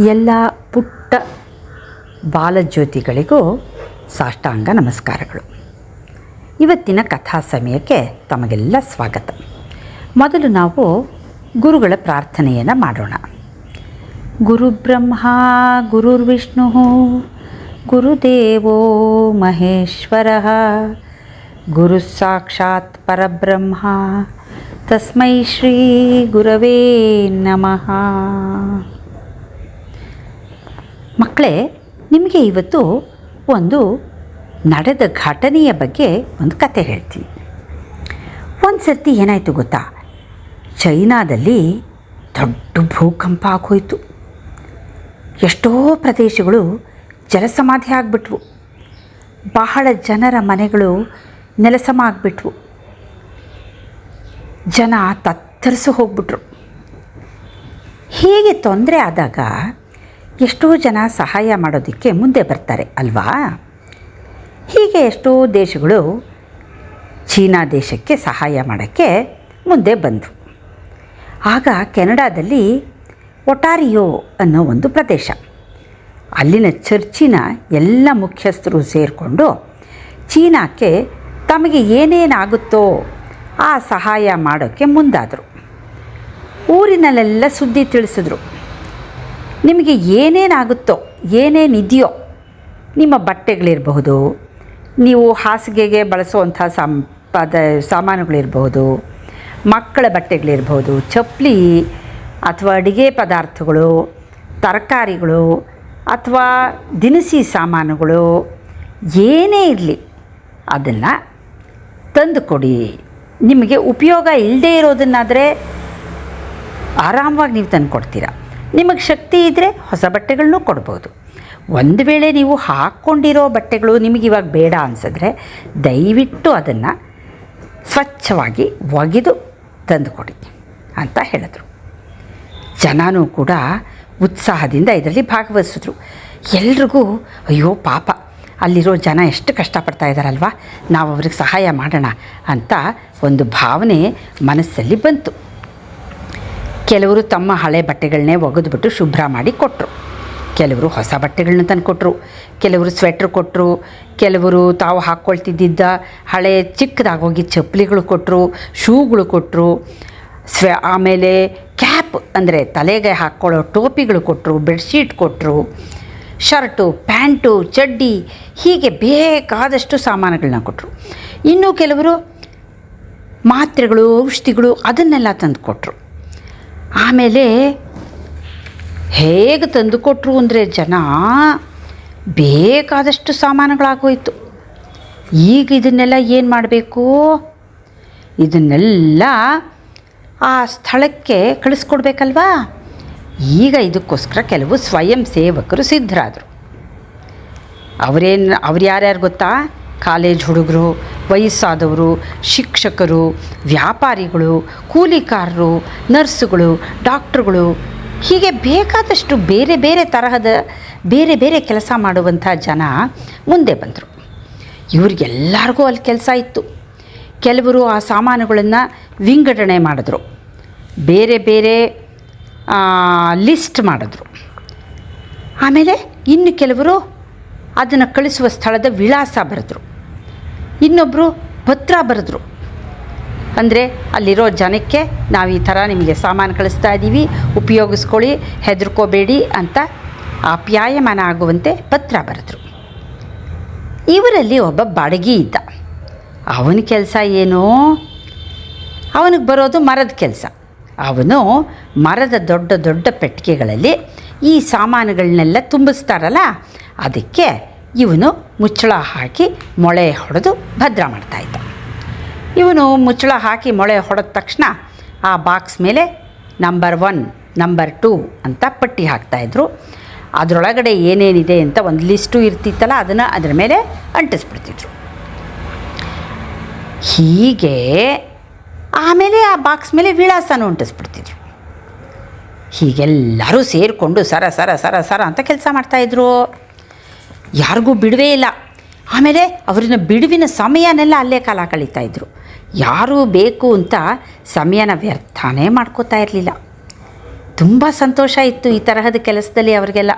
ಎಲ್ಲ ಪುಟ್ಟ ಬಾಲಜ್ಯೋತಿಗಳಿಗೂ ಸಾಷ್ಟಾಂಗ ನಮಸ್ಕಾರಗಳು. ಇವತ್ತಿನ ಕಥಾ ಸಮಯಕ್ಕೆ ತಮಗೆಲ್ಲ ಸ್ವಾಗತ. ಮೊದಲು ನಾವು ಗುರುಗಳ ಪ್ರಾರ್ಥನೆಯನ್ನು ಮಾಡೋಣ. ಗುರುಬ್ರಹ್ಮ, ಗುರುರ್ವಿಷ್ಣು, ಗುರುದೇವೋ ಮಹೇಶ್ವರ ಗುರು ಸಾಕ್ಷಾತ್ ಪರಬ್ರಹ್ಮ, ತಸ್ಮೈ ಶ್ರೀ ಗುರವೇ ನಮಃ. ಮಕ್ಕಳೇ, ನಿಮಗೆ ಇವತ್ತು ಒಂದು ನಡೆದ ಘಟನೆಯ ಬಗ್ಗೆ ಒಂದು ಕತೆ ಹೇಳ್ತೀನಿ. ಒಂದು ಸರ್ತಿ ಏನಾಯಿತು ಗೊತ್ತಾ? ಚೈನಾದಲ್ಲಿ ದೊಡ್ಡ ಭೂಕಂಪ ಆಗೋಯಿತು. ಎಷ್ಟೋ ಪ್ರದೇಶಗಳು ಜಲಸಮಾಧಿ ಆಗಿಬಿಟ್ವು. ಬಹಳ ಜನರ ಮನೆಗಳು ನೆಲಸಮ ಆಗಿಬಿಟ್ವು. ಜನ ತತ್ತರಿಸಿ ಹೋಗ್ಬಿಟ್ರು. ಹೀಗೆ ತೊಂದರೆ ಆದಾಗ ಎಷ್ಟೋ ಜನ ಸಹಾಯ ಮಾಡೋದಕ್ಕೆ ಮುಂದೆ ಬರ್ತಾರೆ, ಅಲ್ವಾ? ಹೀಗೆ ಎಷ್ಟೋ ದೇಶಗಳು ಚೀನಾ ದೇಶಕ್ಕೆ ಸಹಾಯ ಮಾಡೋಕ್ಕೆ ಮುಂದೆ ಬಂದವು. ಆಗ ಕೆನಡಾದಲ್ಲಿ ಒಟಾರಿಯೋ ಅನ್ನೋ ಒಂದು ಪ್ರದೇಶ. ಅಲ್ಲಿನ ಚರ್ಚಿನ ಎಲ್ಲ ಮುಖ್ಯಸ್ಥರು ಸೇರಿಕೊಂಡು ಚೀನಾಕ್ಕೆ ತಮಗೆ ಏನೇನಾಗುತ್ತೋ ಆ ಸಹಾಯ ಮಾಡೋಕ್ಕೆ ಮುಂದಾದರು. ಊರಿನಲ್ಲೆಲ್ಲ ಸುದ್ದಿ ತಿಳಿಸಿದ್ರು. ನಿಮಗೆ ಏನೇನಾಗುತ್ತೋ, ಏನೇನಿದೆಯೋ ನಿಮ್ಮ ಬಟ್ಟೆಗಳಿರಬಹುದು, ನೀವು ಹಾಸಿಗೆಗೆ ಬಳಸುವಂಥ ಸಾಮ್, ಪದ, ಸಾಮಾನುಗಳಿರಬಹುದು, ಮಕ್ಕಳ ಬಟ್ಟೆಗಳಿರ್ಬೋದು ಚಪ್ಪಲಿ ಅಥವಾ ಅಡುಗೆ ಪದಾರ್ಥಗಳು, ತರಕಾರಿಗಳು ಅಥವಾ ದಿನಸಿ ಸಾಮಾನುಗಳು, ಏನೇ ಇರಲಿ ಅದನ್ನು ತಂದು ಕೊಡಿ ನಿಮಗೆ ಉಪಯೋಗ ಇಲ್ಲದೇ ಇರೋದನ್ನಾದರೆ ಆರಾಮವಾಗಿ ನೀವು ತಂದು ಕೊಡ್ತೀರಾ ನಿಮಗೆ ಶಕ್ತಿ ಇದ್ದರೆ ಹೊಸ ಬಟ್ಟೆಗಳನ್ನೂ ಕೊಡ್ಬೋದು. ಒಂದು ವೇಳೆ ನೀವು ಹಾಕ್ಕೊಂಡಿರೋ ಬಟ್ಟೆಗಳು ನಿಮಗೆ ಇವಾಗ ಬೇಡ ಅನಿಸಿದ್ರೆ ದಯವಿಟ್ಟು ಅದನ್ನು ಸ್ವಚ್ಛವಾಗಿ ಒಗೆದು ತಂದುಕೊಡಿ ಅಂತ ಹೇಳಿದ್ರು. ಜನನೂ ಕೂಡ ಉತ್ಸಾಹದಿಂದ ಇದರಲ್ಲಿ ಭಾಗವಹಿಸಿದ್ರು. ಎಲ್ರಿಗೂ ಅಯ್ಯೋ ಪಾಪ, ಅಲ್ಲಿರೋ ಜನ ಎಷ್ಟು ಕಷ್ಟಪಡ್ತಾ ಇದ್ದಾರಲ್ವಾ, ನಾವು ಅವ್ರಿಗೆ ಸಹಾಯ ಮಾಡೋಣ ಅಂತ ಒಂದು ಭಾವನೆ ಮನಸ್ಸಲ್ಲಿ ಬಂತು. ಕೆಲವರು ತಮ್ಮ ಹಳೆ ಬಟ್ಟೆಗಳನ್ನೇ ಒಗೆದುಬಿಟ್ಟು ಶುಭ್ರ ಮಾಡಿ ಕೊಟ್ಟರು ಕೆಲವರು ಹೊಸ ಬಟ್ಟೆಗಳನ್ನ ತಂದು ಕೊಟ್ಟರು ಕೆಲವರು ಸ್ವೆಟ್ರ್ ಕೊಟ್ಟರು ಕೆಲವರು ತಾವು ಹಾಕ್ಕೊಳ್ತಿದ್ದ ಹಳೆ ಚಿಕ್ಕದಾಗೋಗಿ ಚಪ್ಪಲಿಗಳು ಕೊಟ್ಟರು ಶೂಗಳು ಕೊಟ್ಟರು ಸ್ವೆ, ಆಮೇಲೆ ಕ್ಯಾಪ್ ಅಂದರೆ ತಲೆಗೆ ಹಾಕ್ಕೊಳ್ಳೋ ಟೋಪಿಗಳು ಕೊಟ್ಟರು ಬೆಡ್ಶೀಟ್ ಕೊಟ್ಟರು ಶರ್ಟು, ಪ್ಯಾಂಟು, ಚಡ್ಡಿ, ಹೀಗೆ ಬೇಕಾದಷ್ಟು ಸಾಮಾನುಗಳನ್ನ ಕೊಟ್ಟರು ಇನ್ನೂ ಕೆಲವರು ಮಾತ್ರೆಗಳು, ಔಷಧಿಗಳು ಅದನ್ನೆಲ್ಲ ತಂದು ಕೊಟ್ಟರು ಆಮೇಲೆ ಹೇಗೆ ತಂದು ಕೊಟ್ಟರು ಅಂದರೆ ಜನ ಬೇಕಾದಷ್ಟು ಸಾಮಾನುಗಳಾಗೋಯಿತು. ಈಗ ಇದನ್ನೆಲ್ಲ ಏನು ಮಾಡಬೇಕು? ಇದನ್ನೆಲ್ಲ ಆ ಸ್ಥಳಕ್ಕೆ ಕಳಿಸ್ಕೊಡ್ಬೇಕಲ್ವಾ? ಈಗ ಇದಕ್ಕೋಸ್ಕರ ಕೆಲವು ಸ್ವಯಂ ಸೇವಕರು ಸಿದ್ಧರಾದರು. ಅವರೇನು, ಅವ್ರು ಯಾರ್ಯಾರು ಗೊತ್ತಾ? ಕಾಲೇಜ್ ಹುಡುಗರು, ವಯಸ್ಸಾದವರು, ಶಿಕ್ಷಕರು, ವ್ಯಾಪಾರಿಗಳು, ಕೂಲಿಕಾರರು, ನರ್ಸುಗಳು, ಡಾಕ್ಟ್ರುಗಳು, ಹೀಗೆ ಬೇಕಾದಷ್ಟು ಬೇರೆ ಬೇರೆ ತರಹದ ಬೇರೆ ಬೇರೆ ಕೆಲಸ ಮಾಡುವಂಥ ಜನ ಮುಂದೆ ಬಂದರು. ಇವ್ರಿಗೆಲ್ಲರಿಗೂ ಅಲ್ಲಿ ಕೆಲಸ ಇತ್ತು. ಕೆಲವರು ಆ ಸಾಮಾನುಗಳನ್ನು ವಿಂಗಡಣೆ ಮಾಡಿದ್ರು. ಬೇರೆ ಬೇರೆ ಲಿಸ್ಟ್ ಮಾಡಿದ್ರು. ಆಮೇಲೆ ಇನ್ನು ಕೆಲವರು ಅದನ್ನು ಕಳಿಸುವ ಸ್ಥಳದ ವಿಳಾಸ ಬರೆದ್ರು. ಇನ್ನೊಬ್ಬರು ಪತ್ರ ಬರೆದ್ರು. ಅಂದರೆ ಅಲ್ಲಿರೋ ಜನಕ್ಕೆ ನಾವು ಈ ಥರ ನಿಮಗೆ ಸಾಮಾನು ಕಳಿಸ್ತಾ ಇದ್ದೀವಿ ಉಪಯೋಗಿಸ್ಕೊಳ್ಳಿ, ಹೆದರ್ಕೋಬೇಡಿ ಅಂತ ಆಪ್ಯಾಯಮಾನ ಆಗುವಂತೆ ಪತ್ರ ಬರೆದ್ರು. ಇವರಲ್ಲಿ ಒಬ್ಬ ಬಾಡಗಿ ಇದ್ದ. ಅವನ ಕೆಲಸ ಏನು? ಅವನಿಗೆ ಬರೋದು ಮರದ ಕೆಲಸ. ಅವನು ಮರದ ದೊಡ್ಡ ದೊಡ್ಡ ಪೆಟ್ಟಿಗೆಗಳಲ್ಲಿ ಈ ಸಾಮಾನುಗಳನ್ನೆಲ್ಲ ತುಂಬಿಸ್ತಾರಲ್ಲ, ಅದಕ್ಕೆ ಇವನು ಮುಚ್ಚಳ ಹಾಕಿ ಮೊಳೆ ಹೊಡೆದು ಭದ್ರ ಮಾಡ್ತಾಯಿದ್ದ ಇವನು ಮುಚ್ಚಳ ಹಾಕಿ ಮೊಳೆ ಹೊಡೆದ ತಕ್ಷಣ ಆ ಬಾಕ್ಸ್ ಮೇಲೆ ನಂಬರ್ ಒನ್ ನಂಬರ್ ಟೂ ಅಂತ ಪಟ್ಟಿ ಹಾಕ್ತಾಯಿದ್ರು ಅದರೊಳಗಡೆ ಏನೇನಿದೆ ಅಂತ ಒಂದು ಲಿಸ್ಟು ಇರ್ತಿತ್ತಲ್ಲ, ಅದನ್ನು ಅದರ ಮೇಲೆ ಅಂಟಿಸ್ಬಿಡ್ತಿದ್ರು. ಹೀಗೆ ಆಮೇಲೆ ಆ ಬಾಕ್ಸ್ ಮೇಲೆ ವಿಳಾಸನೂ ಅಂಟಿಸ್ಬಿಡ್ತಿದ್ರು. ಹೀಗೆಲ್ಲರೂ ಸೇರಿಕೊಂಡು ಸರ ಸರ ಸರ ಸರ ಅಂತ ಕೆಲಸ ಮಾಡ್ತಾಯಿದ್ರು ಯಾರಿಗೂ ಬಿಡುವೇ ಇಲ್ಲ. ಆಮೇಲೆ ಅವರಿನ ಬಿಡುವಿನ ಸಮಯನೆಲ್ಲ ಅಲ್ಲೇ ಕಾಲ ಕಳೀತಾ ಇದ್ರು. ಯಾರೂ ಬೇಕು ಅಂತ ಸಮಯನ ವ್ಯರ್ಥನೇ ಮಾಡ್ಕೋತಾ ಇರಲಿಲ್ಲ. ತುಂಬ ಸಂತೋಷ ಇತ್ತು ಈ ತರಹದ ಕೆಲಸದಲ್ಲಿ ಅವರಿಗೆಲ್ಲ.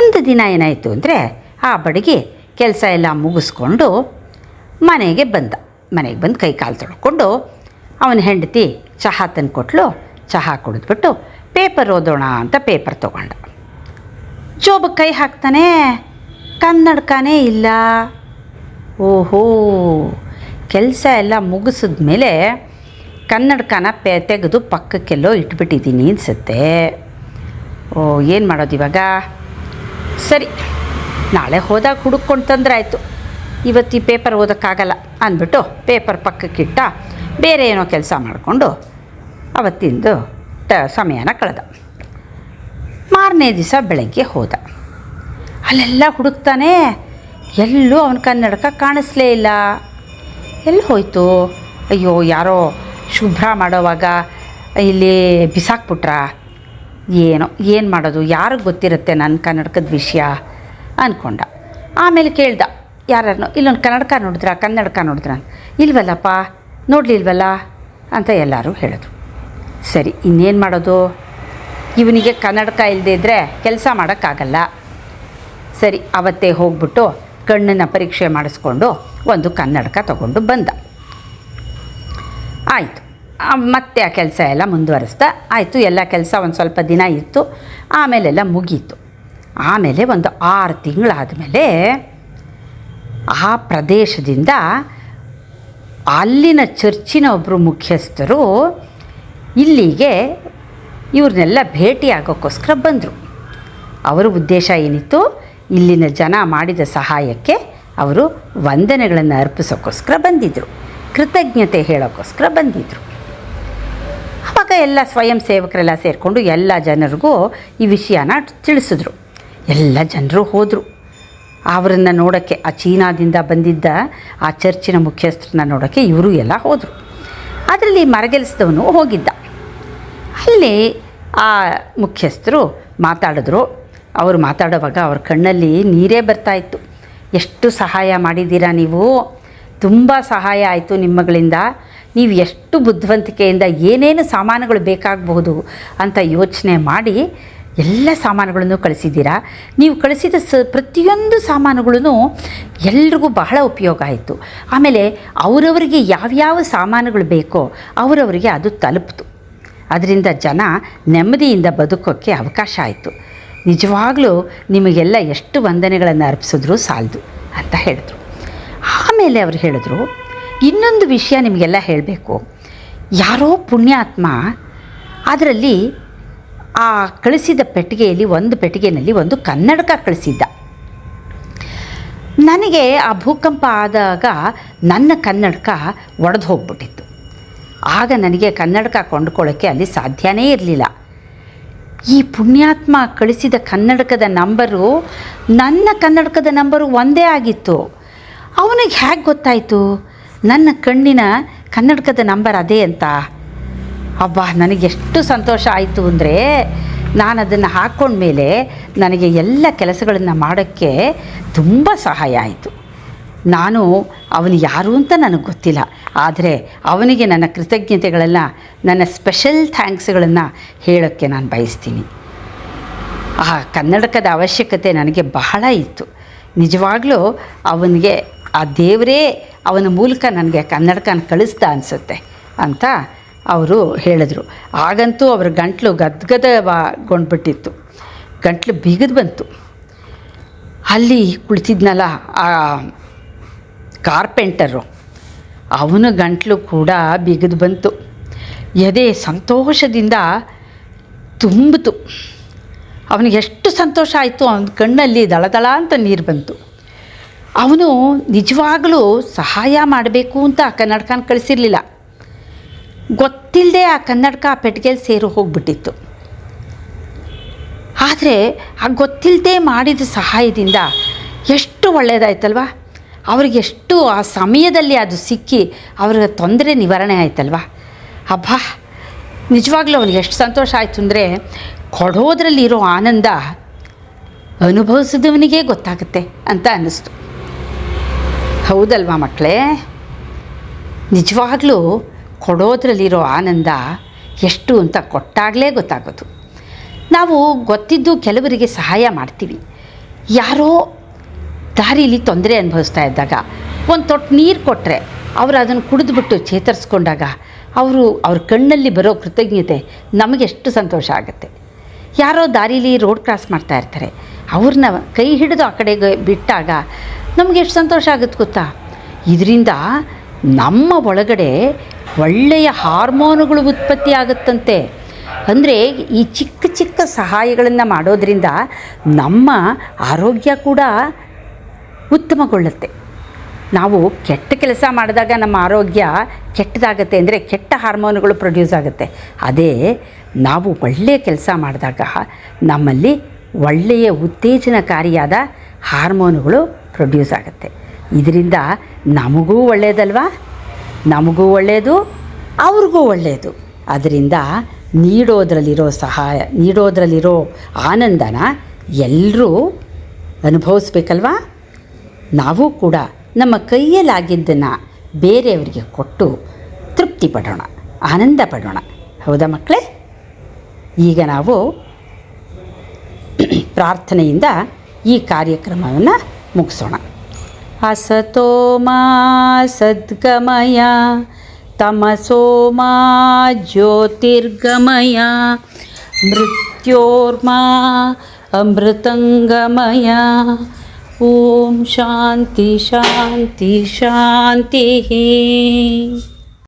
ಒಂದು ದಿನ ಏನಾಯಿತು ಅಂದರೆ ಆ ಬಡಗಿ ಕೆಲಸ ಎಲ್ಲ ಮುಗಿಸ್ಕೊಂಡು ಮನೆಗೆ ಬಂದ. ಮನೆಗೆ ಬಂದು ಕೈ ಕಾಲು ತೊಳ್ಕೊಂಡು ಅವನ ಹೆಂಡತಿ ಚಹಾ ತಂದು ಕೊಟ್ಲು ಚಹಾ ಕುಡಿದ್ಬಿಟ್ಟು, ಪೇಪರ್ ಓದೋಣ ಅಂತ ಪೇಪರ್ ತೊಗೊಂಡ. ಜೋಬಕ್ಕೆ ಕೈ ಹಾಕ್ತಾನೆ ಕನ್ನಡಕನೇ ಇಲ್ಲ. ಓಹೋ, ಕೆಲಸ ಎಲ್ಲ ಮುಗಿಸಿದ ಮೇಲೆ ಕನ್ನಡಕನ ಪೆ, ತೆಗೆದು ಪಕ್ಕಕ್ಕೆಲ್ಲೋ ಇಟ್ಬಿಟ್ಟಿದ್ದೀನಿ ಅನಿಸುತ್ತೆ. ಓ, ಏನು ಮಾಡೋದು ಇವಾಗ? ಸರಿ, ನಾಳೆ ಹೋದಾಗ ಹುಡುಕೊಂಡು ತಂದ್ರೆ ಆಯಿತು. ಇವತ್ತು ಈ ಪೇಪರ್ ಓದೋಕ್ಕಾಗಲ್ಲ ಅಂದ್ಬಿಟ್ಟು ಪೇಪರ್ ಪಕ್ಕಕ್ಕಿಟ್ಟ ಬೇರೆ ಏನೋ ಕೆಲಸ ಮಾಡಿಕೊಂಡು ಅವತ್ತಿಂದು ಟ, ಸಮಯನ ಕಳೆದ. ಮಾರನೇ ದಿವಸ ಬೆಳಗ್ಗೆ ಹೋದ. ಅಲ್ಲೆಲ್ಲ ಹುಡುಕ್ತಾನೆ, ಎಲ್ಲೂ ಅವನ ಕನ್ನಡಕ ಕಾಣಿಸ್ಲೇ ಇಲ್ಲ. ಎಲ್ಲಿ ಹೋಯ್ತು? ಅಯ್ಯೋ, ಯಾರೋ ಶುಭ್ರ ಮಾಡೋವಾಗ ಇಲ್ಲಿ ಬಿಸಾಕ್ಬಿಟ್ರ? ಏನೋ, ಏನು ಮಾಡೋದು? ಯಾರಿಗೆ ಗೊತ್ತಿರುತ್ತೆ ನನ್ನ ಕನ್ನಡಕದ ವಿಷಯ? ಅಂದ್ಕೊಂಡ ಆಮೇಲೆ ಕೇಳ್ದ ಯಾರನ್ನು ಇಲ್ಲೊಂದು ಕನ್ನಡಕ ನೋಡಿದ್ರ ಕನ್ನಡಕ ನೋಡಿದ್ರ ಇಲ್ವಲ್ಲಪ್ಪ, ನೋಡಲಿಲ್ವಲ್ಲ? ಅಂತ ಎಲ್ಲರೂ ಹೇಳಿದ್ರು. ಸರಿ, ಇನ್ನೇನು ಮಾಡೋದು? ಇವನಿಗೆ ಕನ್ನಡಕ ಇಲ್ಲದೇ ಇದ್ದರೆ ಕೆಲಸ ಮಾಡೋಕ್ಕಾಗಲ್ಲ. ಸರಿ, ಅವತ್ತೇ ಹೋಗ್ಬಿಟ್ಟು ಕಣ್ಣನ್ನ ಪರೀಕ್ಷೆ ಮಾಡಿಸ್ಕೊಂಡು ಒಂದು ಕನ್ನಡಕ ತಗೊಂಡು ಬಂದ. ಆಯಿತು. ಮತ್ತೆ ಆ ಕೆಲಸ ಎಲ್ಲ ಮುಂದುವರೆಸ್ದ. ಆಯಿತು, ಎಲ್ಲ ಕೆಲಸ ಒಂದು ಸ್ವಲ್ಪ ದಿನ ಇತ್ತು. ಆಮೇಲೆಲ್ಲ ಮುಗೀತು. ಆಮೇಲೆ ಒಂದು ಆರು ತಿಂಗಳಾದಮೇಲೆ ಆ ಪ್ರದೇಶದಿಂದ ಅಲ್ಲಿನ ಚರ್ಚಿನ ಒಬ್ಬರು ಮುಖ್ಯಸ್ಥರು ಇಲ್ಲಿಗೆ ಇವ್ರನ್ನೆಲ್ಲ ಭೇಟಿಯಾಗೋಕ್ಕೋಸ್ಕರ ಬಂದರು. ಅವರ ಉದ್ದೇಶ ಏನಿತ್ತು? ಇಲ್ಲಿನ ಜನ ಮಾಡಿದ ಸಹಾಯಕ್ಕೆ ಅವರು ವಂದನೆಗಳನ್ನು ಅರ್ಪಿಸೋಕ್ಕೋಸ್ಕರ ಬಂದಿದ್ದರು ಕೃತಜ್ಞತೆ ಹೇಳೋಕ್ಕೋಸ್ಕರ ಬಂದಿದ್ದರು ಆವಾಗ ಎಲ್ಲ ಸ್ವಯಂ ಸೇವಕರೆಲ್ಲ ಸೇರಿಕೊಂಡು ಎಲ್ಲ ಜನರಿಗೂ ಈ ವಿಷಯನ ತಿಳಿಸಿದ್ರು. ಎಲ್ಲ ಜನರು ಹೋದರು. ಅವರನ್ನು ನೋಡೋಕ್ಕೆ, ಆ ಚೀನಾದಿಂದ ಬಂದಿದ್ದ ಆ ಚರ್ಚಿನ ಮುಖ್ಯಸ್ಥರನ್ನ ನೋಡೋಕ್ಕೆ ಇವರು ಎಲ್ಲ ಹೋದರು. ಅದರಲ್ಲಿ ಮರಗೆಲಿಸಿದವನು ಹೋಗಿದ್ದ. ಅಲ್ಲಿ ಆ ಮುಖ್ಯಸ್ಥರು ಮಾತಾಡಿದ್ರು. ಅವರು ಮಾತಾಡೋವಾಗ ಅವ್ರ ಕಣ್ಣಲ್ಲಿ ನೀರೇ ಬರ್ತಾಯಿತ್ತು ಎಷ್ಟು ಸಹಾಯ ಮಾಡಿದ್ದೀರಾ ನೀವು? ತುಂಬ ಸಹಾಯ ಆಯಿತು ನಿಮ್ಮಗಳಿಂದ ನೀವು ಎಷ್ಟು ಬುದ್ಧಿವಂತಿಕೆಯಿಂದ ಏನೇನು ಸಾಮಾನುಗಳು ಬೇಕಾಗಬಹುದು ಅಂತ ಯೋಚನೆ ಮಾಡಿ ಎಲ್ಲ ಸಾಮಾನುಗಳನ್ನು ಕಳಿಸಿದ್ದೀರಾ? ನೀವು ಕಳಿಸಿದ ಸ, ಪ್ರತಿಯೊಂದು ಸಾಮಾನುಗಳೂ ಎಲ್ರಿಗೂ ಬಹಳ ಉಪಯೋಗ ಆಯಿತು. ಆಮೇಲೆ ಅವರವರಿಗೆ ಯಾವ್ಯಾವ ಸಾಮಾನುಗಳು ಬೇಕೋ ಅವರವರಿಗೆ ಅದು ತಲುಪಿತು. ಅದರಿಂದ ಜನ ನೆಮ್ಮದಿಯಿಂದ ಬದುಕೋಕ್ಕೆ ಅವಕಾಶ ಆಯಿತು. ನಿಜವಾಗಲೂ ನಿಮಗೆಲ್ಲ ಎಷ್ಟು ವಂದನೆಗಳನ್ನು ಅರ್ಪಿಸಿದ್ರು ಸಾಲದು ಅಂತ ಹೇಳಿದ್ರು. ಆಮೇಲೆ ಅವರು ಹೇಳಿದ್ರು, ಇನ್ನೊಂದು ವಿಷಯ ನಿಮಗೆಲ್ಲ ಹೇಳಬೇಕು. ಯಾರೋ ಪುಣ್ಯಾತ್ಮ ಅದರಲ್ಲಿ ಆ ಕಳಿಸಿದ ಪೆಟ್ಟಿಗೆಯಲ್ಲಿ ಒಂದು ಪೆಟ್ಟಿಗೆಯಲ್ಲಿ ಒಂದು ಕನ್ನಡಕ ಕಳಿಸಿದ್ದ. ನನಗೆ ಆ ಭೂಕಂಪ ಆದಾಗ ನನ್ನ ಕನ್ನಡಕ ಒಡೆದು ಹೋಗ್ಬಿಟ್ಟಿತ್ತು. ಆಗ ನನಗೆ ಕನ್ನಡಕ ಕೊಂಡ್ಕೊಳ್ಳೋಕ್ಕೆ ಅಲ್ಲಿ ಸಾಧ್ಯನೇ ಇರಲಿಲ್ಲ. ಈ ಪುಣ್ಯಾತ್ಮ ಕಳಿಸಿದ ಕನ್ನಡಕದ ನಂಬರು, ನನ್ನ ಕನ್ನಡಕದ ನಂಬರು ಒಂದೇ ಆಗಿತ್ತು. ಅವನಿಗೆ ಹೇಗೆ ಗೊತ್ತಾಯಿತು? ನನ್ನ ಕಣ್ಣಿನ ಕನ್ನಡಕದ ನಂಬರ್ ಅದೇ ಅಂತ. ಅಬ್ಬಾ ನನಗೆ ಎಷ್ಟು ಸಂತೋಷ ಆಯಿತು ಅಂದರೆ ನಾನು ಅದನ್ನು ಹಾಕ್ಕೊಂಡ್ಮೇಲೆ ನನಗೆ ಎಲ್ಲ ಕೆಲಸಗಳನ್ನು ಮಾಡೋಕ್ಕೆ ತುಂಬ ಸಹಾಯ ಆಯಿತು. ನಾನು ಅವನು ಯಾರು ಅಂತ ನನಗೆ ಗೊತ್ತಿಲ್ಲ. ಆದರೆ ಅವನಿಗೆ ನನ್ನ ಕೃತಜ್ಞತೆಗಳನ್ನು, ನನ್ನ ಸ್ಪೆಷಲ್ ಥ್ಯಾಂಕ್ಸ್ಗಳನ್ನು ಹೇಳೋಕ್ಕೆ ನಾನು ಬಯಸ್ತೀನಿ. ಆ ಕನ್ನಡಕದ ಅವಶ್ಯಕತೆ ನನಗೆ ಬಹಳ ಇತ್ತು. ನಿಜವಾಗ್ಲೂ ಅವನಿಗೆ, ಆ ದೇವರೇ ಅವನ ಮೂಲಕ ನನಗೆ ಕನ್ನಡಕನ ಕಳಿಸ್ದ ಅನಿಸುತ್ತೆ ಅಂತ ಅವರು ಹೇಳಿದ್ರು. ಆಗಂತೂ ಅವರ ಗಂಟ್ಲು ಗದ್ಗದಗೊಂಡ್ಬಿಟ್ಟಿತ್ತು ಗಂಟ್ಲು ಬಿಗಿದು ಬಂತು. ಅಲ್ಲಿ ಕುಳಿತಿದ್ನಲ್ಲ ಆ ಕಾರ್ಪೆಂಟರು. ಅವನ ಗಂಟ್ಲು ಕೂಡ ಬಿಗಿದು ಬಂತು. ಎದೆ ಸಂತೋಷದಿಂದ ತುಂಬಿತು. ಅವನಿಗೆ ಎಷ್ಟು ಸಂತೋಷ ಆಯಿತು? ಅವನ ಕಣ್ಣಲ್ಲಿ ದಳದಳ ಅಂತ ನೀರು ಬಂತು. ಅವನು ನಿಜವಾಗಲೂ ಸಹಾಯ ಮಾಡಬೇಕು ಅಂತ ಆ ಕನ್ನಡಕನ ಕಳಿಸಿರಲಿಲ್ಲ. ಗೊತ್ತಿಲ್ಲದೆ ಆ ಕನ್ನಡಕ ಆ ಪೆಟ್ಟಿಗೆಯಲ್ಲಿ ಸೇರಿ ಹೋಗ್ಬಿಟ್ಟಿತ್ತು. ಆದರೆ ಆ ಗೊತ್ತಿಲ್ಲದೆ ಮಾಡಿದ ಸಹಾಯದಿಂದ ಎಷ್ಟು ಒಳ್ಳೆಯದಾಯ್ತಲ್ವ ಅವ್ರಿಗೆ ಎಷ್ಟು ಆ ಸಮಯದಲ್ಲಿ ಅದು ಸಿಕ್ಕಿ ಅವ್ರಿಗೆ ತೊಂದರೆ ನಿವಾರಣೆ ಆಯ್ತಲ್ವಾ? ಅಬ್ಬಾ! ನಿಜವಾಗ್ಲೂ ಅವನಿಗೆ ಎಷ್ಟು ಸಂತೋಷ ಆಯಿತು ಅಂದರೆ ಕೊಡೋದ್ರಲ್ಲಿರೋ ಆನಂದ ಅನುಭವಿಸಿದವನಿಗೇ ಗೊತ್ತಾಗುತ್ತೆ ಅಂತ ಅನ್ನಿಸ್ತು. ಹೌದಲ್ವಾ ಮಕ್ಕಳೇ ನಿಜವಾಗ್ಲೂ ಕೊಡೋದ್ರಲ್ಲಿರೋ ಆನಂದ ಎಷ್ಟು ಅಂತ ಕೊಟ್ಟಾಗಲೇ ಗೊತ್ತಾಗೋದು. ನಾವು ಗೊತ್ತಿದ್ದು ಕೆಲವರಿಗೆ ಸಹಾಯ ಮಾಡ್ತೀವಿ. ಯಾರೋ ದಾರೀಲಿ ತೊಂದರೆ ಅನುಭವಿಸ್ತಾ ಇದ್ದಾಗ ಒಂದು ತೊಟ್ಟು ನೀರು ಕೊಟ್ಟರೆ ಅವರು ಅದನ್ನು ಕುಡಿದ್ಬಿಟ್ಟು ಚೇತರಿಸ್ಕೊಂಡಾಗ ಅವರು ಅವ್ರ ಕಣ್ಣಲ್ಲಿ ಬರೋ ಕೃತಜ್ಞತೆ ನಮಗೆ ಎಷ್ಟು ಸಂತೋಷ ಆಗುತ್ತೆ. ಯಾರೋ ದಾರಿಲಿ ರೋಡ್ ಕ್ರಾಸ್ ಮಾಡ್ತಾ ಇರ್ತಾರೆ. ಅವ್ರನ್ನ ಕೈ ಹಿಡಿದು ಆ ಕಡೆಗೆ ಬಿಟ್ಟಾಗ ನಮಗೆ ಎಷ್ಟು ಸಂತೋಷ ಆಗುತ್ತೆ ಗೊತ್ತಾ? ಇದರಿಂದ ನಮ್ಮ ಒಳಗಡೆ ಒಳ್ಳೆಯ ಹಾರ್ಮೋನುಗಳು ಉತ್ಪತ್ತಿ ಆಗುತ್ತಂತೆ. ಅಂದರೆ ಈ ಚಿಕ್ಕ ಚಿಕ್ಕ ಸಹಾಯಗಳನ್ನು ಮಾಡೋದರಿಂದ ನಮ್ಮ ಆರೋಗ್ಯ ಕೂಡ ಉತ್ತಮಗೊಳ್ಳುತ್ತೆ. ನಾವು ಕೆಟ್ಟ ಕೆಲಸ ಮಾಡಿದಾಗ ನಮ್ಮ ಆರೋಗ್ಯ ಕೆಟ್ಟದಾಗತ್ತೆ ಅಂದರೆ ಕೆಟ್ಟ ಹಾರ್ಮೋನುಗಳು ಪ್ರೊಡ್ಯೂಸ್ ಆಗುತ್ತೆ. ಅದೇ ನಾವು ಒಳ್ಳೆಯ ಕೆಲಸ ಮಾಡಿದಾಗ ನಮ್ಮಲ್ಲಿ ಒಳ್ಳೆಯ ಉತ್ತೇಜನಕಾರಿಯಾದ ಹಾರ್ಮೋನುಗಳು ಪ್ರೊಡ್ಯೂಸ್ ಆಗುತ್ತೆ. ಇದರಿಂದ ನಮಗೂ ಒಳ್ಳೆಯದಲ್ವಾ ನಮಗೂ ಒಳ್ಳೆಯದು ಅವ್ರಿಗೂ ಒಳ್ಳೆಯದು ಅದರಿಂದ ನೀಡೋದ್ರಲ್ಲಿರೋ ಸಹಾಯ, ನೀಡೋದ್ರಲ್ಲಿರೋ ಆನಂದನ ಎಲ್ಲರೂ ಅನುಭವಿಸ್ಬೇಕಲ್ವಾ? ನಾವು ಕೂಡ ನಮ್ಮ ಕೈಯಲ್ಲಾಗಿದ್ದನ್ನು ಬೇರೆಯವರಿಗೆ ಕೊಟ್ಟು ತೃಪ್ತಿ ಪಡೋಣ ಆನಂದ ಪಡೋಣ ಹೌದಾ ಮಕ್ಕಳೇ? ಈಗ ನಾವು ಪ್ರಾರ್ಥನೆಯಿಂದ ಈ ಕಾರ್ಯಕ್ರಮವನ್ನು ಮುಗಿಸೋಣ. ಅಸತೋ ಮಾ ಸದ್ಗಮಯ, ತಮಸೋ ಮಾ ಜ್ಯೋತಿರ್ಗಮಯ, ಮೃತ್ಯೋರ್ಮಾ ಅಮೃತಂಗಮಯ. ॐ शांति शांति शान्तिः